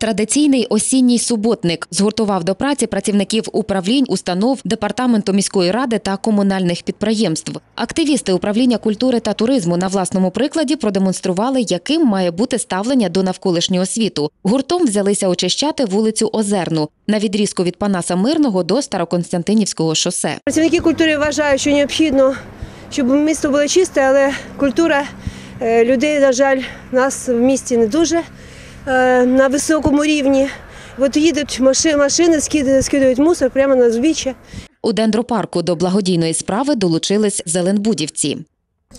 Традиційний осінній суботник згуртував до праці працівників управлінь, установ, департаменту міської ради та комунальних підприємств. Активісти управління культури та туризму на власному прикладі продемонстрували, яким має бути ставлення до навколишнього світу. Гуртом взялися очищати вулицю Озерну на відрізку від Панаса Мирного до Староконстантинівського шосе. Працівники культури вважають, що необхідно, щоб місто було чисте, але культура е, людей, на жаль, нас в місті не дуже на високому рівні. От їдуть машини, скидають, скидають мусор прямо на узбіччя. У дендропарку до благодійної справи долучились зеленбудівці.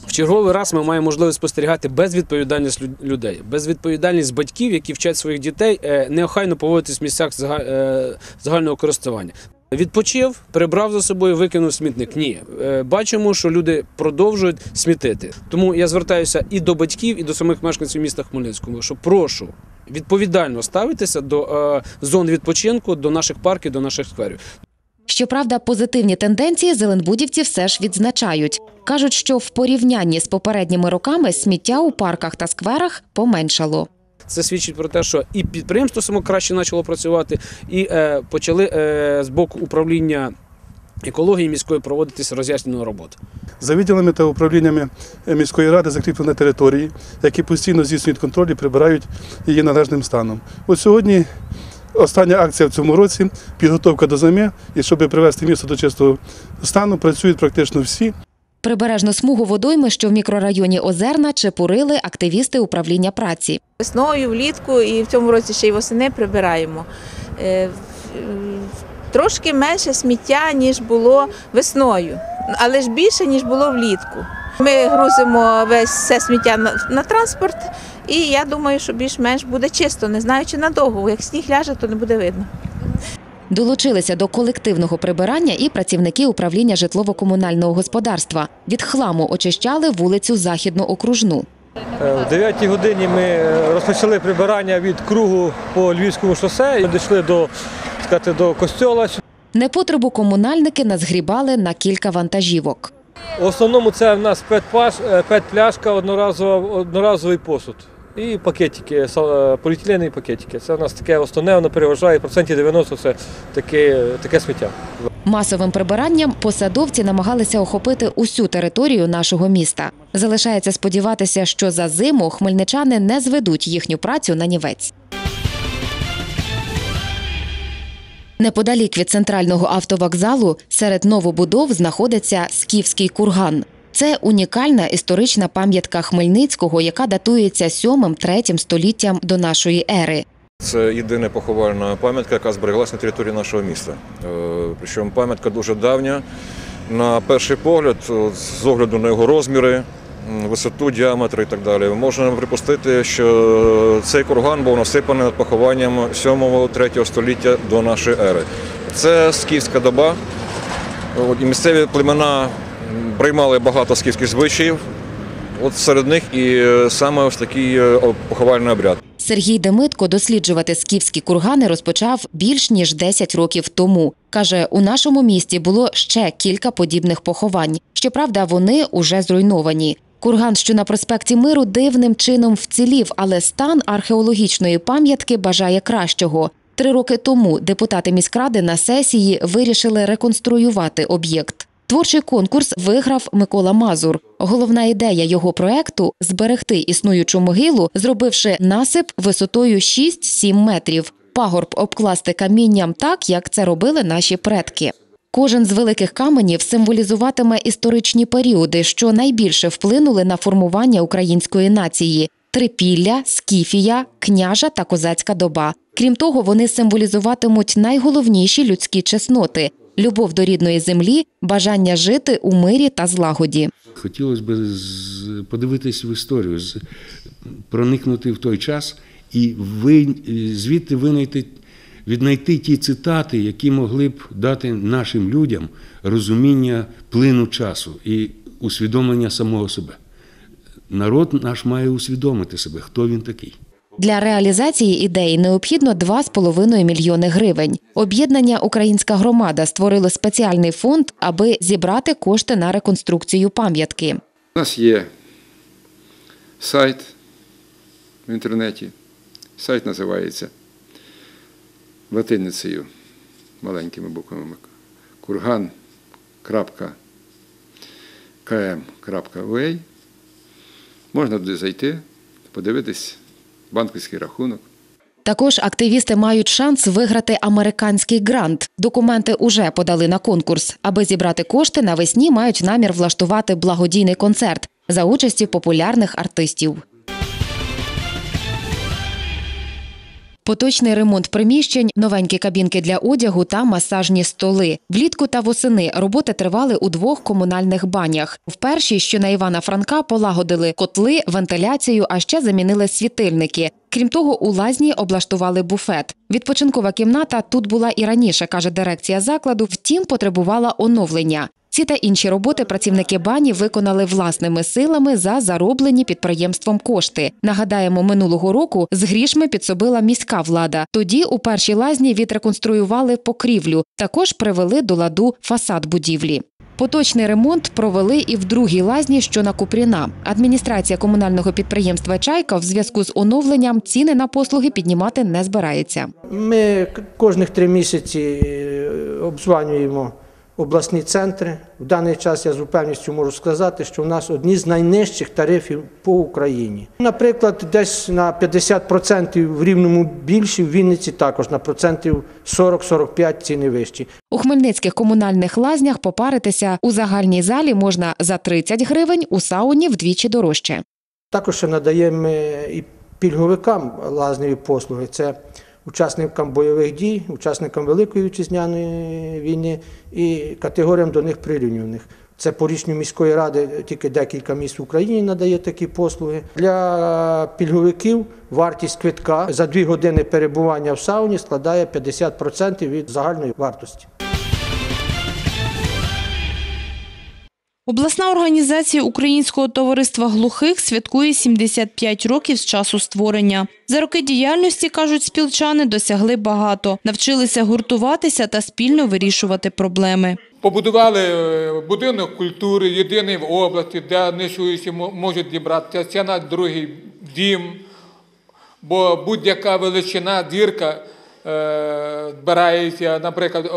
В черговий раз ми маємо можливість спостерігати безвідповідальність лю- людей, безвідповідальність батьків, які вчать своїх дітей е, неохайно поводитись в місцях е, загального користування. Відпочив, прибрав за собою, викинув смітник. Ні, Е, бачимо, що люди продовжують смітити. Тому я звертаюся і до батьків, і до самих мешканців міста Хмельницького, що прошу відповідально ставитися до е, зон відпочинку, до наших парків, до наших скверів. Щоправда, позитивні тенденції зеленбудівці все ж відзначають. Кажуть, що в порівнянні з попередніми роками сміття у парках та скверах поменшало. Це свідчить про те, що і підприємство само краще почало працювати, і е, почали е, з боку управління екології міської проводитися роз'яснювальна робота. За відділами та управліннями міської ради закріплені території, які постійно здійснюють контроль і прибирають її належним станом. От сьогодні остання акція в цьому році підготовка до зими, і щоб привести місто до чистого стану, працюють практично всі. Прибережну смугу водойми, що в мікрорайоні Озерна, чепурили активісти управління праці. Весною, влітку і в цьому році ще й восени прибираємо. Трошки менше сміття, ніж було весною, але ж більше, ніж було влітку. Ми грузимо весь все сміття на, на транспорт, і я думаю, що більш-менш буде чисто, не знаю, чи надовго. Як сніг ляже, то не буде видно. Долучилися до колективного прибирання і працівники управління житлово-комунального господарства. Від хламу очищали вулицю Західну окружну. Е, В 9 годині ми е, розпочали прибирання від кругу по Львівському шосе. Ми дійшли до, сказати, до костьола. Непотребу комунальники назгрібали на кілька вантажівок. В основному це в нас е, пет-пляшка, одноразова, одноразовий посуд. І пакетики, са- е, поліетиленові пакетики. Це в нас таке основне, воно переважає процентів 90 це таке, таке сміття. Масовим прибиранням посадовці намагалися охопити усю територію нашого міста. Залишається сподіватися, що за зиму хмельничани не зведуть їхню працю на нівець. Неподалік від центрального автовокзалу серед новобудов знаходиться Скіфський курган. Це унікальна історична пам'ятка Хмельницького, яка датується 7-3 століттям до нашої ери. Це єдина поховальна пам'ятка, яка збереглася на території нашого міста. Е, Причому пам'ятка дуже давня. На перший погляд, з огляду на його розміри, висоту, діаметр і так далі, можна припустити, що цей курган був насипаний над похованням 7-3 століття до нашої ери. Це скіфська доба. І місцеві племена приймали багато скіфських звичаїв. От серед них і е, саме ось такий е, поховальний обряд. Сергій Демитко досліджувати скіфські кургани розпочав більш ніж 10 років тому. Каже, у нашому місті було ще кілька подібних поховань. Щоправда, вони уже зруйновані. Курган, що на проспекті Миру, дивним чином вцілів, але стан археологічної пам'ятки бажає кращого. Три роки тому депутати міськради на сесії вирішили реконструювати об'єкт. Творчий конкурс виграв Микола Мазур. Головна ідея його проекту зберегти існуючу могилу, зробивши насип висотою 6-7 метрів. Пагорб обкласти камінням так, як це робили наші предки. Кожен з великих каменів символізуватиме історичні періоди, що найбільше вплинули на формування української нації: трипілля, скіфія, княжа та козацька доба. Крім того, вони символізуватимуть найголовніші людські чесноти любов до рідної землі, бажання жити у мирі та злагоді. Хотілося б подивитись в історію, проникнути в той час і звідти винайти, віднайти ті цитати, які могли б дати нашим людям розуміння плину часу і усвідомлення самого себе. Народ наш має усвідомити себе, хто він такий. Для реалізації ідеї необхідно 2,5 мільйони гривень. Об'єднання Українська громада створило спеціальний фонд, аби зібрати кошти на реконструкцію пам'ятки. У нас є сайт в інтернеті. Сайт називається латиницею маленькими буквами курган. km.ua. Можна туди зайти, подивитись банківський рахунок. Також активісти мають шанс виграти американський грант. Документи уже подали на конкурс. Аби зібрати кошти, навесні мають намір влаштувати благодійний концерт за участі популярних артистів. Поточний ремонт приміщень, новенькі кабінки для одягу та масажні столи. Влітку та восени роботи тривали у двох комунальних банях. В першій, що на Івана Франка, полагодили котли, вентиляцію, а ще замінили світильники. Крім того, у лазні облаштували буфет. Відпочинкова кімната тут була і раніше, каже дирекція закладу, втім потребувала оновлення. Ці та інші роботи працівники бані виконали власними силами за зароблені підприємством кошти. Нагадаємо, минулого року з грішми підсобила міська влада. Тоді у першій лазні відреконструювали покрівлю, також привели до ладу фасад будівлі. Поточний ремонт провели і в другій лазні, що на Купріна. Адміністрація комунального підприємства Чайка в зв'язку з оновленням ціни на послуги піднімати не збирається. Ми кожних три місяці е, обзванюємо обласні центри. В даний час я з упевненістю можу сказати, що в нас одні з найнижчих тарифів по Україні. Наприклад, десь на 50% в рівному більші, в Вінниці також на процентів 40-45 ціни вищі. У хмельницьких комунальних лазнях попаритися у загальній залі можна за 30 гривень, у сауні вдвічі дорожче. Також надаємо і пільговикам лазневі послуги. Це учасникам бойових дій, учасникам Великої вітчизняної війни і категоріям до них прирівнюваних. Це по рішенню міської ради тільки декілька міст в Україні надає такі послуги. Для пільговиків вартість квитка за дві години перебування в сауні складає 50% від загальної вартості. Обласна організація Українського товариства глухих святкує 75 років з часу створення. За роки діяльності, кажуть спілчани, досягли багато, навчилися гуртуватися та спільно вирішувати проблеми. Побудували е, будинок культури, єдиний в області, де нечуючі можуть зібратися. Це наш другий дім, бо будь-яка величина дірка е, збирається, наприклад,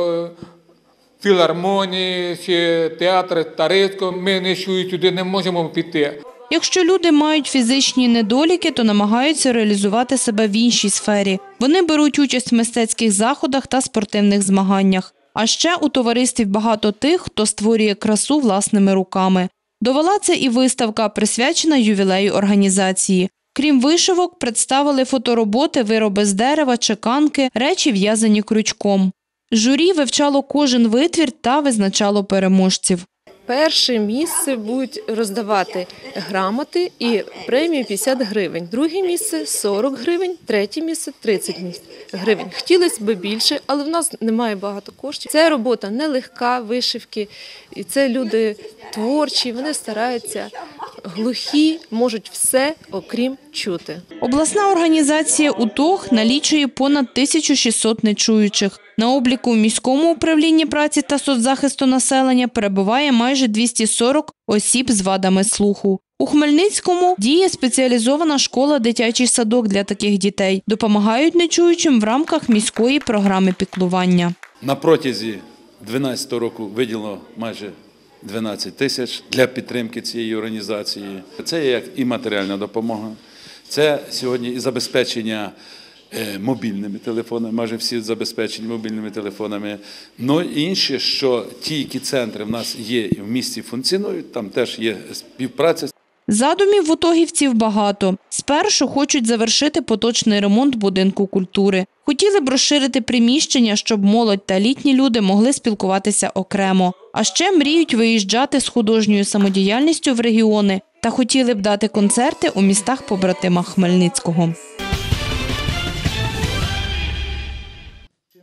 філармонії чи театр Тарицького, ми нечуючі туди не можемо піти. Якщо люди мають фізичні недоліки, то намагаються реалізувати себе в іншій сфері. Вони беруть участь в мистецьких заходах та спортивних змаганнях. А ще у товаристві багато тих, хто створює красу власними руками. Довела це і виставка, присвячена ювілею організації. Крім вишивок, представили фотороботи, вироби з дерева, чеканки, речі в'язані крючком. Журі вивчало кожен витвір та визначало переможців. Перше місце будуть роздавати грамоти і премію 50 гривень. Друге місце 40 гривень, третє місце 30 міс- гривень. Хотілося б більше, але в нас немає багато коштів. Це робота нелегка, вишивки, і це люди творчі, вони стараються, глухі, можуть все, окрім чути. Обласна організація УТОГ налічує понад 1600 нечуючих. На обліку в міському управлінні праці та соцзахисту населення перебуває майже 240 осіб з вадами слуху. У Хмельницькому діє спеціалізована школа дитячий садок для таких дітей. Допомагають нечуючим в рамках міської програми піклування. На протязі 2012 року виділено майже 12 тисяч для підтримки цієї організації. Це як і матеріальна допомога, це сьогодні і забезпечення мобільними телефонами, майже всі забезпечені мобільними телефонами. Ну інше, що ті, які центри в нас є і в місті функціонують, там теж є співпраця Задумів в утогівців багато. Спершу хочуть завершити поточний ремонт будинку культури. Хотіли б розширити приміщення, щоб молодь та літні люди могли спілкуватися окремо. А ще мріють виїжджати з художньою самодіяльністю в регіони та хотіли б дати концерти у містах побратимах Хмельницького.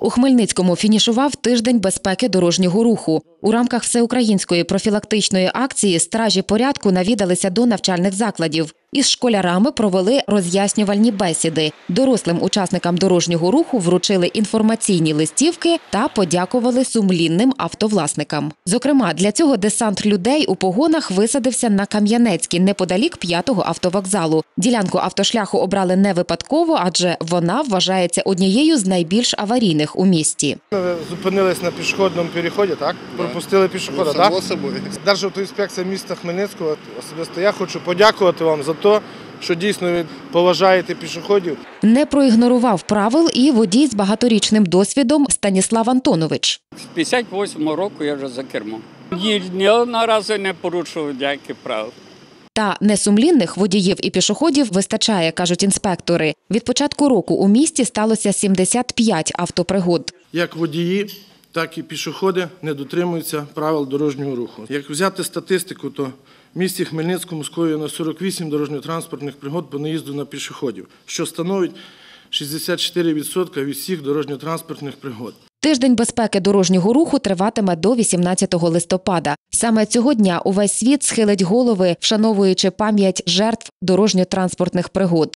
У Хмельницькому фінішував тиждень безпеки дорожнього руху. У рамках всеукраїнської профілактичної акції стражі порядку навідалися до навчальних закладів. Із школярами провели роз'яснювальні бесіди. Дорослим учасникам дорожнього руху вручили інформаційні листівки та подякували сумлінним автовласникам. Зокрема, для цього десант людей у погонах висадився на Кам'янецькій неподалік п'ятого автовокзалу. Ділянку автошляху обрали не випадково, адже вона вважається однією з найбільш аварійних у місті. Зупинились на пішохідному переході, так? Пропустили пішохода, так? Державтоінспекція міста Хмельницького, особисто я хочу подякувати вам за те, що дійсно ви поважаєте пішоходів. Не проігнорував правил і водій з багаторічним досвідом Станіслав Антонович. З 58-го року я вже за кермом. Ні, ні одного разу не порушував ніяких прав. Та несумлінних водіїв і пішоходів вистачає, кажуть інспектори. Від початку року у місті сталося 75 автопригод. Як водії, так і пішоходи не дотримуються правил дорожнього руху. Як взяти статистику, то в місті Хмельницькому скоєно 48 дорожньо-транспортних пригод по наїзду на пішоходів, що становить 64% від всіх дорожньо-транспортних пригод. Тиждень безпеки дорожнього руху триватиме до 18 листопада. Саме цього дня увесь світ схилить голови, вшановуючи пам'ять жертв дорожньо-транспортних пригод.